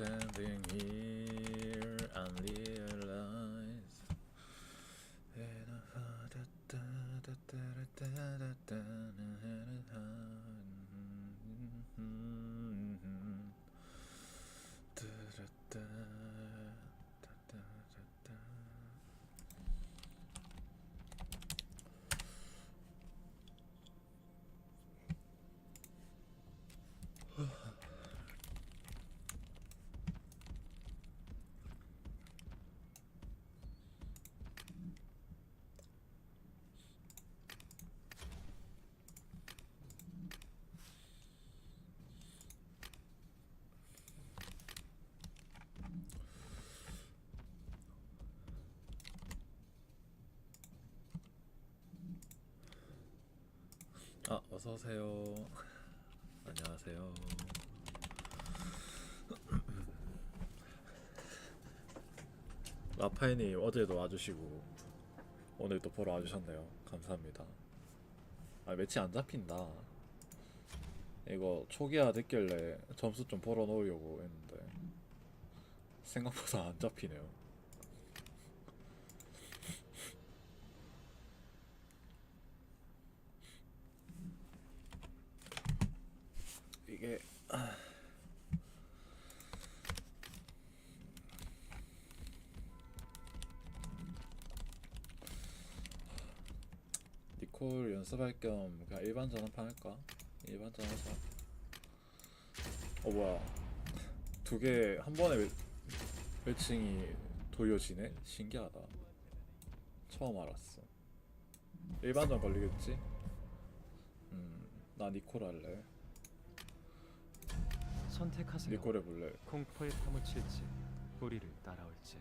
Standing here and 아 어서 오세요. 안녕하세요. 라파이님 어제도 와주시고 오늘 또 보러 와주셨네요. 감사합니다. 아 매치 안 잡힌다. 이거 초기화 됐길래 점수 좀 벌어 놓으려고 했는데 생각보다 안 잡히네요. 콜 연습할 겸 그냥 일반전 한 판 할까? 일반전 하자. 어 뭐야? 두 개 한 번에 매- 매칭이 돌려지네? 신기하다. 처음 알았어. 일반전 걸리겠지? 음, 나 니콜 할래. 선택하세요. 니콜 해볼래. 공포에 파묻힐지 우리를 따라올지.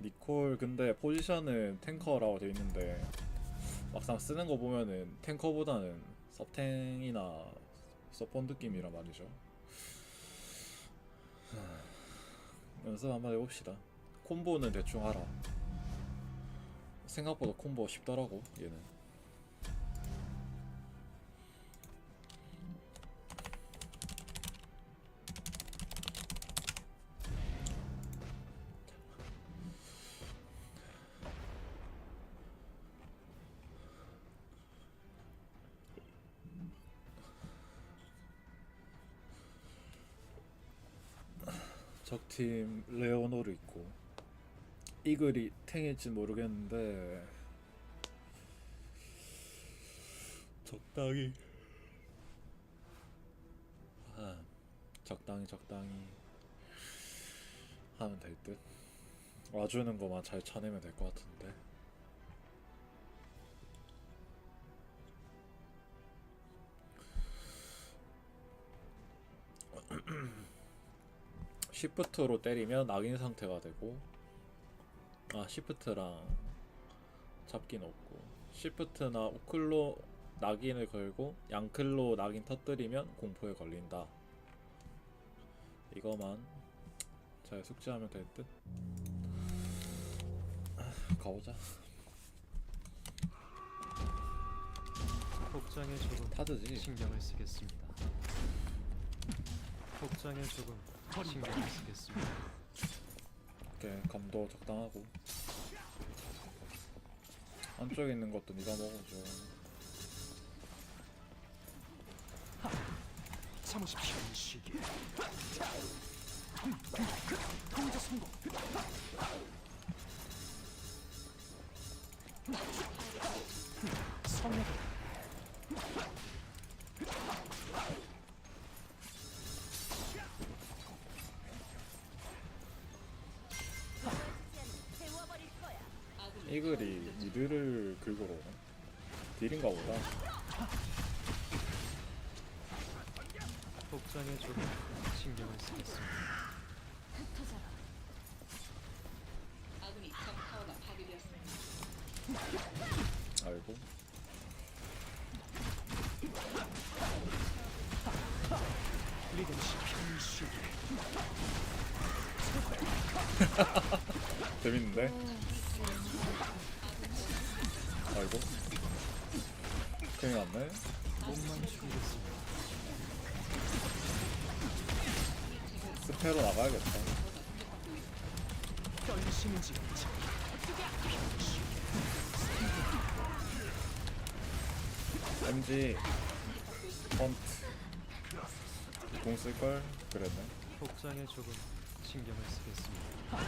니콜 근데 포지션은 탱커라고 돼 있는데 막상 쓰는 거 보면은 탱커보다는 서탱이나 서폰 느낌이란 말이죠. 하, 연습 한번 해봅시다. 콤보는 대충 알아. 생각보다 콤보 쉽더라고 얘는. 적팀 레오노르 있고 이글이 탱일지 모르겠는데 적당히 아, 적당히 적당히 하면 될 듯. 와주는 것만 잘 차내면 될 것 같은데. 시프트로 때리면 낙인 상태가 되고 아 시프트랑 잡긴 없고 시프트나 우클로 낙인을 걸고 양클로 낙인 터뜨리면 공포에 걸린다. 이거만 잘 숙지하면 될 듯. 가보자. 복장에 조금 타드지. 신경을 쓰겠습니다. 복장에 조금 신경을 쓰겠습니다. 오케이 감도 적당하고 안쪽에 있는 것도 네가 먹어줘 참으십시오 이 시기. 통제 성공. 성공. 이글이 미드를 긁으러 오네 딜인가 보다 복장에 조금 신경을 쓰겠습니다. 아군이 적 타워가 파괴되었습니다. 이 시기. 재밌는데? 났네 몸만 죽이겠습니다. 스페로 나가야겠다. MG 펀트 공 쓸걸 그랬네. 복장에 조금 신경을 쓰겠습니다.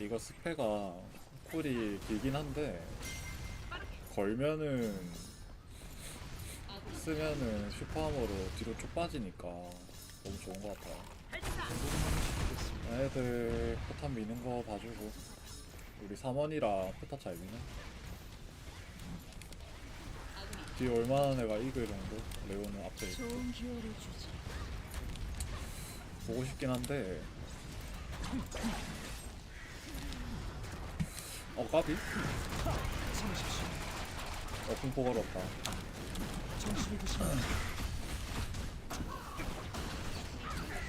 이거 스페가 쿨이 길긴 한데 걸면은 쓰면은 슈퍼하머로 뒤로 쭉 빠지니까 너무 좋은 것 같아요. 애들 포탑 미는 거 봐주고 우리 3원이라 포탑 잘 미네. 뒤에 얼마나 내가 이글 정도? 레오는 앞에 있고. 보고 싶긴 한데 어 까비? 어 공포 걸었다 정신이 드십니다.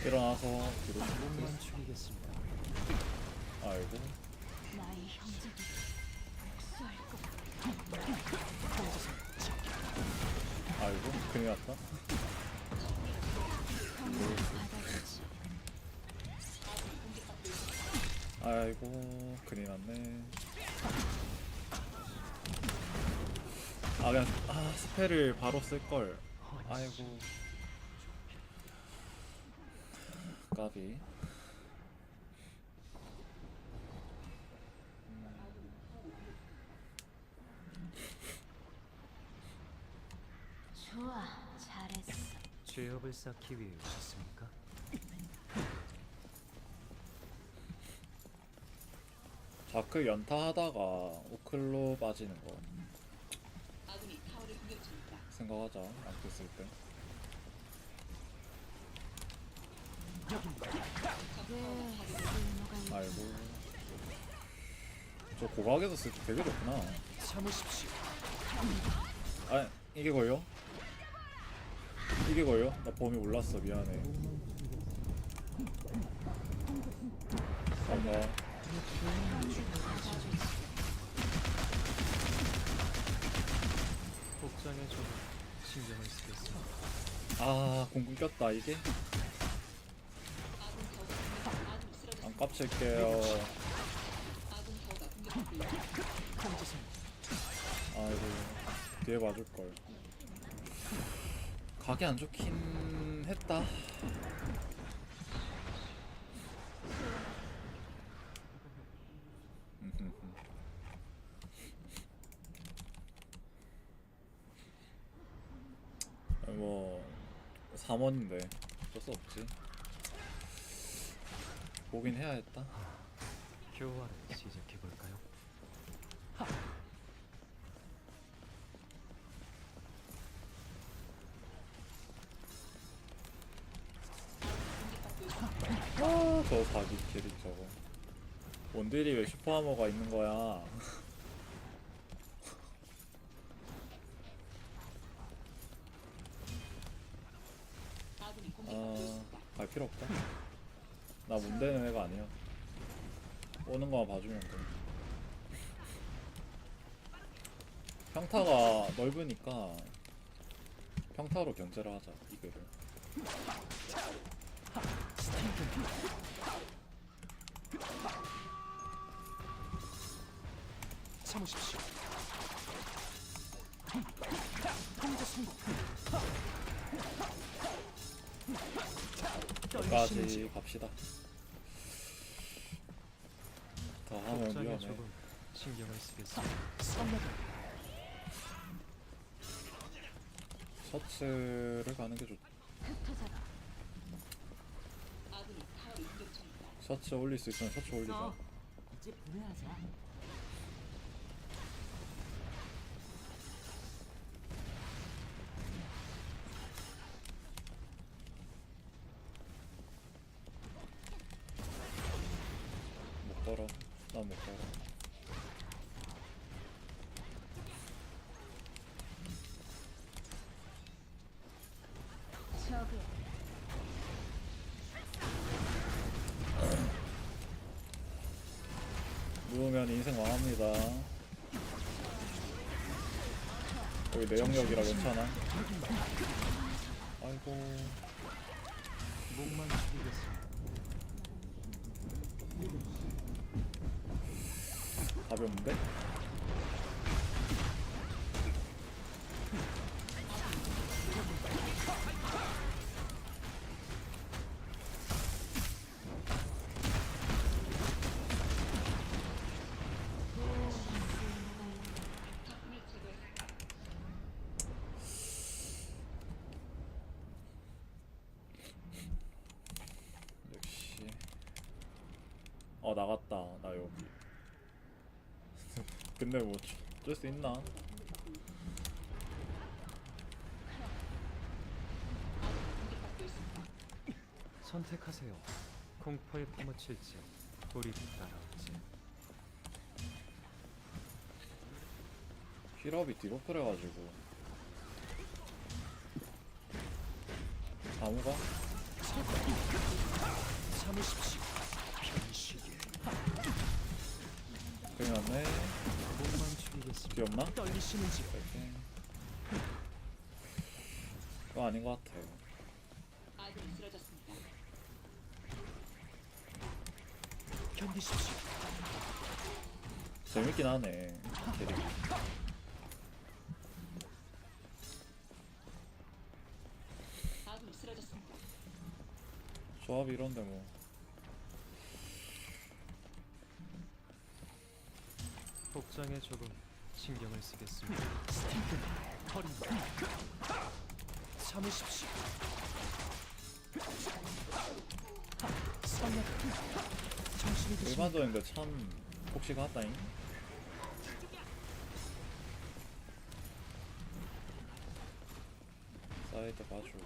일어나서 뒤로 몸만 죽이겠습니다. 아이고 나의 거야. 아이고 큰일 났다. 아이고 큰일 났네 아 그냥 아 스펠을 바로 쓸걸 아이고 까비 좋아, 잘했어. 죄업을 쌓기 위해 오셨습니까? 자크 연타하다가 우클로 빠지는 거 아군이 타워를 공격 중입니다. 생각하자 안 됐을 때 아이고 저 고각에서 쓸 때 되게 좋구나 참으십시오. 아 이게 걸려? 이게 걸려? 나 범위 몰랐어 미안해 잠깐 복장에 조금 신경을 쓰겠습니다. 이게? 타워가 공격, 아군이 쓰러졌습니다. 안 깝칠게요 있습니다. 아이고 뒤에 봐줄걸 각이 안 좋긴 했다 아니, 뭐 3원인데 어쩔 수 없지 보긴 해야 했다 교화를 시작해 볼까요? 아, 저 사기 캐릭 저거. 원딜이 왜 슈퍼하머가 있는 거야? 아. 갈 필요 없다. 나 문대는 애가 아니야. 오는 거만 봐주면 돼. 평타가 넓으니까 평타로 견제를 하자 이거를. 참으십시오. 통제 성공. 여기까지 갑시다. 더 하면 위험해. 조금 신경을 쓰겠습니다. 셔츠를 가는 게 좋. 셔츠 올릴 수 있으면 셔츠 올리자. 어, 이제 보내하자. 누우면 인생 망합니다. 여기 내 영역이라 괜찮아. 아이고. 목만. 답이 없는데? 근데 뭐뜰 수 있나? 선택하세요. 공포에 파묻힐지 우리 따라올지. 힐업이 뒤로 그래가지고 아무가? 참으십시오. 편식에 큰일 났네 축이겠습니다. 귀엽나? 떨리시는지요? 이렇게 그거 아닌 것 같아요 아군이 쓰러졌습니다. 견디십시오. 재밌긴 하네 캐릭 아군이 쓰러졌습니다. 조합이 이런데 뭐 복장에 조금 신경을 쓰겠습니다. 스팅크는 버립니다. 참으십시오. 선약 정신이 드십니다. 일반적인데 참 폭시가 하다잉 사이드 봐주고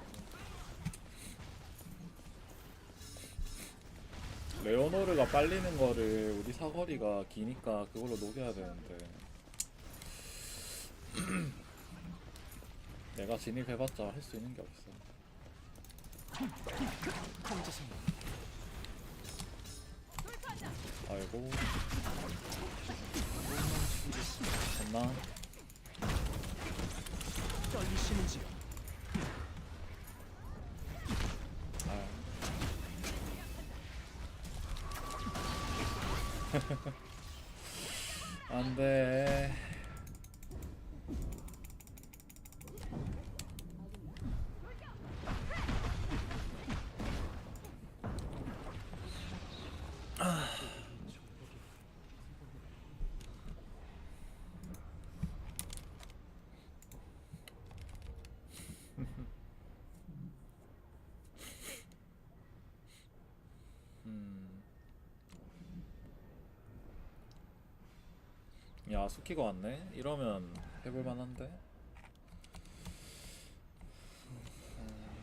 레오노르가 빨리는 거를 우리 사거리가 기니까 그걸로 녹여야 되는데 내가 진입해봤자 할 수 있는 게 없어 아이고. 됐나? 떨리시는지요? 아. 안 돼. 야, 수키가 왔네? 이러면 해볼 만한데? 음.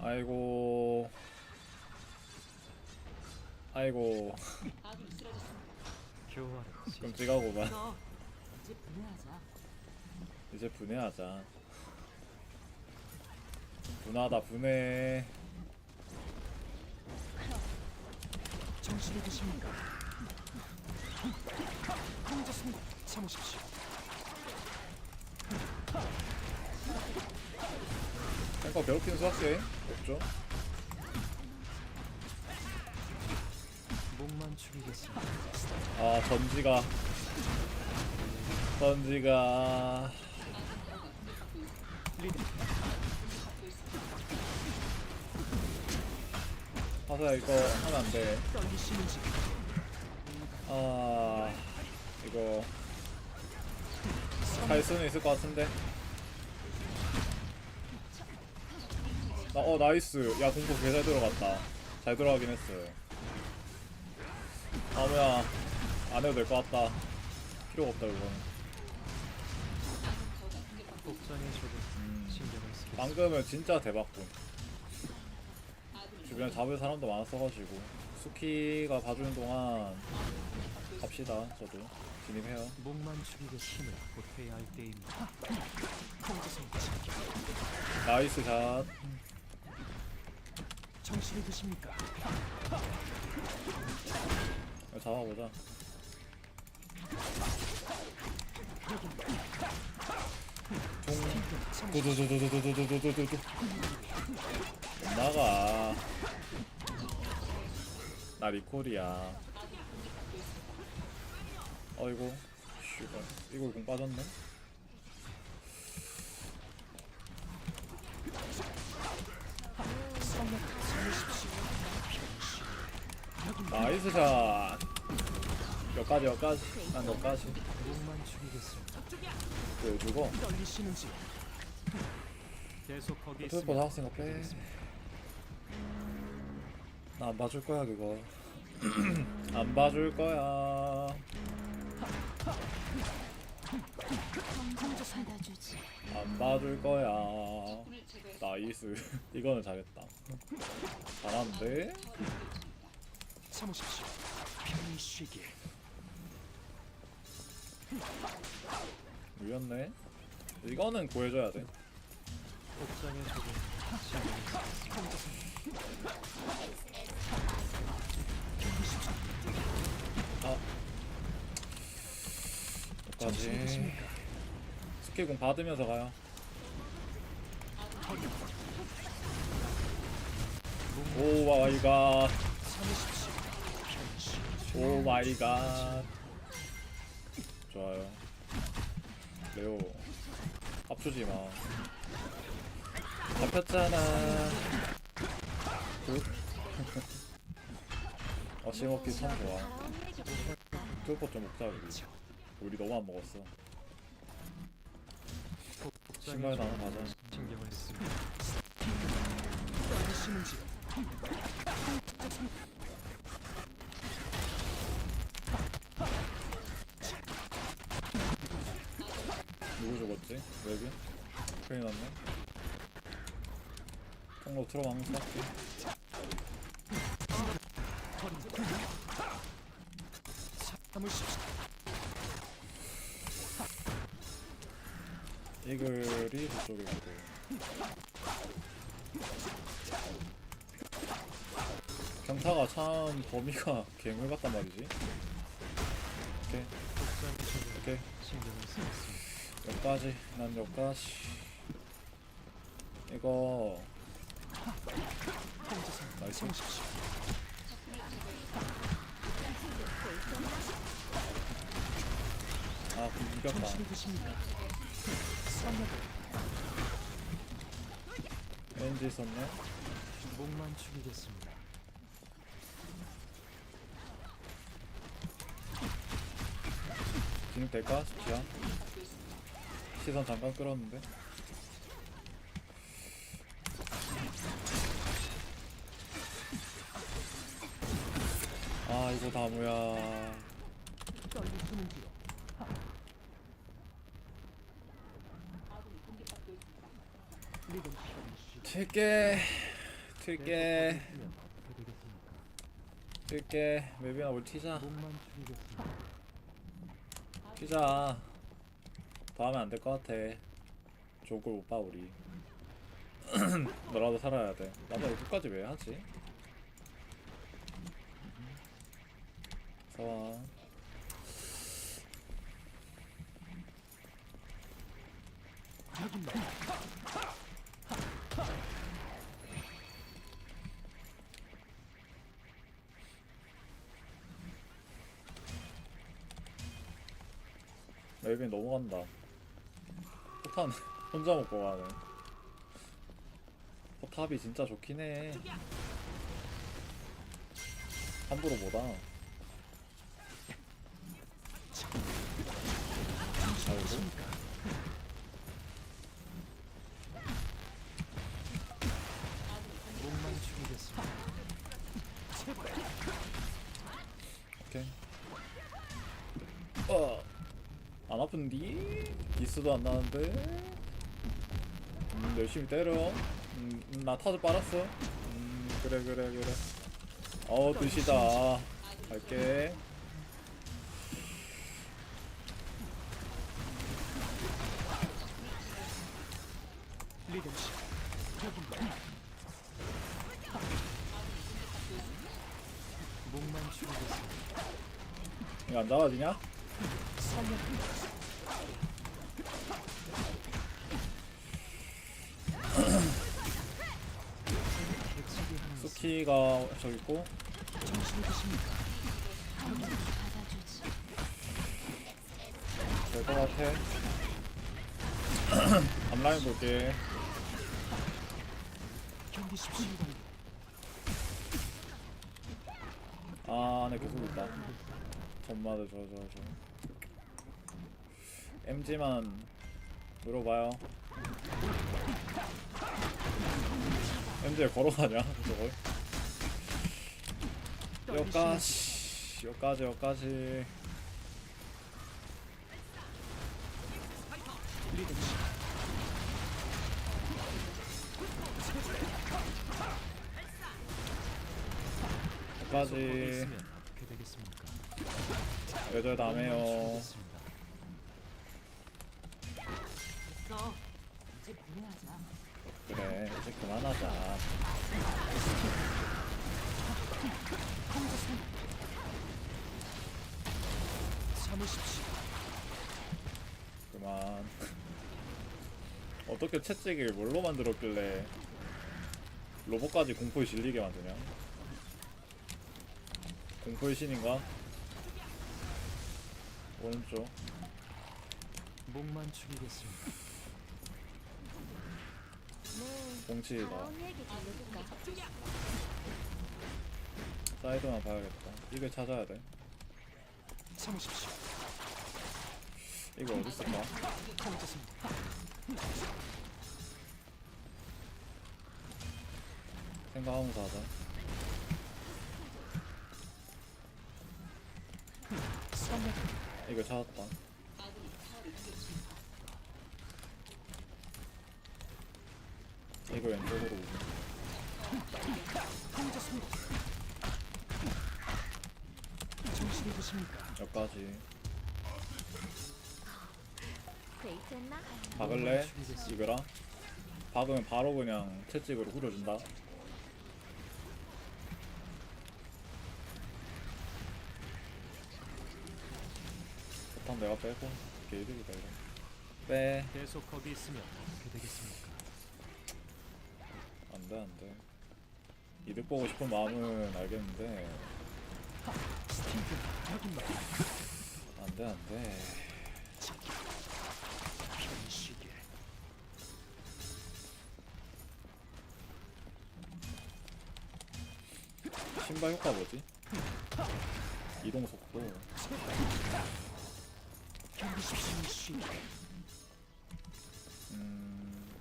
아이고. 아이고. 아군이 쓰러졌습니다. 끔찍하고만. 너 이제 분해하자. 이제 분해하자. 분하다, 분해. 정신이 드십니까? 황제성 참으십시오. 탱커 괴롭히는 수학생? 없죠? 목만 축이겠습니다. 아, 전지가. 전지가. 리드 화사야, 이거 하면 안 돼. 떨리시는지 아 이거 갈 수는 있을 것 같은데. 나, 어 나이스. 야 공포 개잘 들어갔다. 잘 들어가긴 했어요 아 뭐야 안 해도 될 것 같다. 필요가 없다 이거는 음, 신경을. 방금은 진짜 대박군. 주변에 잡을 사람도 많았어가지고. 수키가 봐주는 동안 갑시다 저도 진입해요 목만 축이겠습니다. 보태야 할 때입니다. 지켜. 나이스 샷 정신이 드십니까? 이거 잡아보자 나 나가 나 리콜이야 어이구 씨발. 이거 공 빠졌네. 나이스 샷. 여기까지 여기까지. 난 여기까지. 목만 죽이겠습니다. 왜 죽어 떨리시는지 계속 거기 있으면 나왔으니까 빼나 안 봐줄 거야 그거. 안 봐줄 거야 검증도 받아주지. 안 봐줄 거야. 나이스 이거는 잘했다 잘하는데 참으십시오. 편히 쉬게. 물렸네 이거는 구해줘야 돼 적은 신경을 아 여기까지 스킬공 받으면서 가요. 오 마이 갓 참으십시오. 편히 쉬게. 오 마이 갓 좋아요. 레오. 합주지 마. 잡혔잖아. 굿. 어시 먹기 참 좋아. 뚜퍼 좀 먹자 우리 우리 너무 안 먹었어 신발 하나 가자. 떨리시는지 누구 죽었지? 여기? 큰일 났네 통로 틀어 막는 싹지 참으십시오. 이글이 저쪽에 있고. 경타가 참 범위가 괴물 같단 말이지. 오케이. 오케이. 여기까지. 난 여기까지. 이거 나이스. 아 이겼다 드십니까? 왠지 있었네 목만 죽이겠습니다. 진입 될까? 지야 시선 잠깐 끌었는데 아 이거 다 뭐야? 아군이 공격받고 있습니다. 리듬 편히 쉬게. 튈게 튈게? 튈게 맵이나 우리 튀자. 튀자 더 하면 안될 것 같아 못봐 우리 너라도 살아야 돼 나도 끝까지 왜 하지? 서원 멜빈 넘어간다. 포탄 혼자 먹고 가네. 포탑이 진짜 좋긴 해. 함부로 못하 아이고 기스도 안 나는데? 음, 열심히 때려 음, 음, 나 타즈 빨았어 음, 그래 그래 그래 어 드시다 갈게. 이거 안 잡아지냐? T가 저기 있고. 정신이 드십니까? 될것 같아. 앞라인 볼게. 아 안에 계속 있다. 좋아 좋아 MG만 물어봐요. MG에 걸어가냐 저걸 여기까지 여기까지 여기까지. 여기까지. 이제 분해하자. 그래 이제 그만하자 참으십시오. 그만 어떻게 채찍을 뭘로 만들었길래 로봇까지 공포에 질리게 만드냐 공포의 신인가? 오른쪽 목만 얘기 들려줄까? 사이드만 봐야겠다. 이걸 찾아야 돼. 참으십시오. 이거 어디 있을까? 생각하면서 하자. 이거 찾았다. 이거 왼쪽으로 오고 통제습니다. 정신이 드십니까? 여기까지. 데이트 했나? 박을래? 이거랑? 박으면 바로 그냥 채찍으로 후려준다. 보통 내가 빼고 게이득이다 이거? 빼. 계속 거기 있으면 어떻게 되겠습니까? 안돼 안돼. 이득 보고 싶은 마음은 알겠는데 안돼 안돼 신발 효과 뭐지? 이동 속도. 음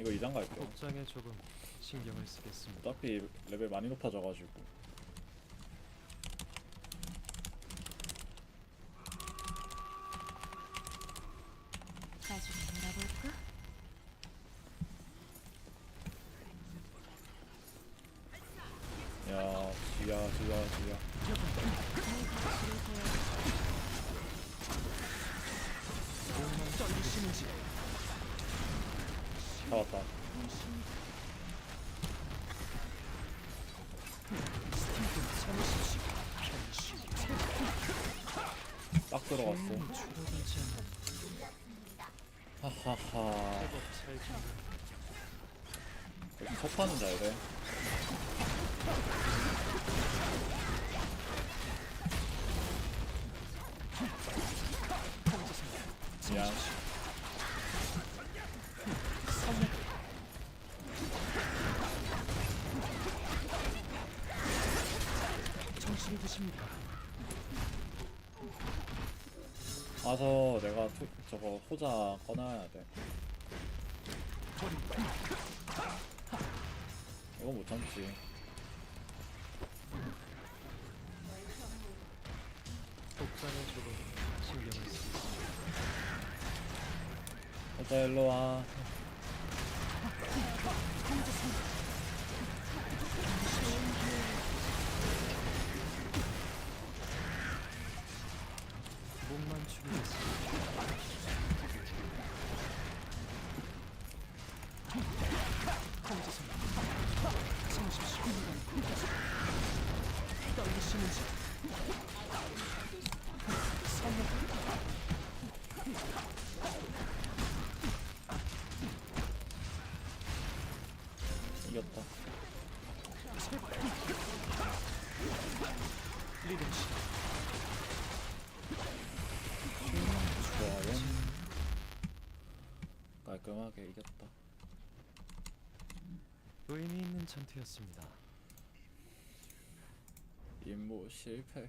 이거 이장 갈게 복장에 조금 신경을 쓰겠습니다. 어차피 레벨 많이 높아져가지고 하하하 제법 잘 잘돼. 미안 와서 내가 투, 저거 호자 꺼놔야 돼. 이거 못 참지. 신경을 쓰겠습니다. 호자 일로 와 목만 축이겠습니다. 통제습니다. 참으십시오. 떨리시는지 전투였습니다. 임무 실패.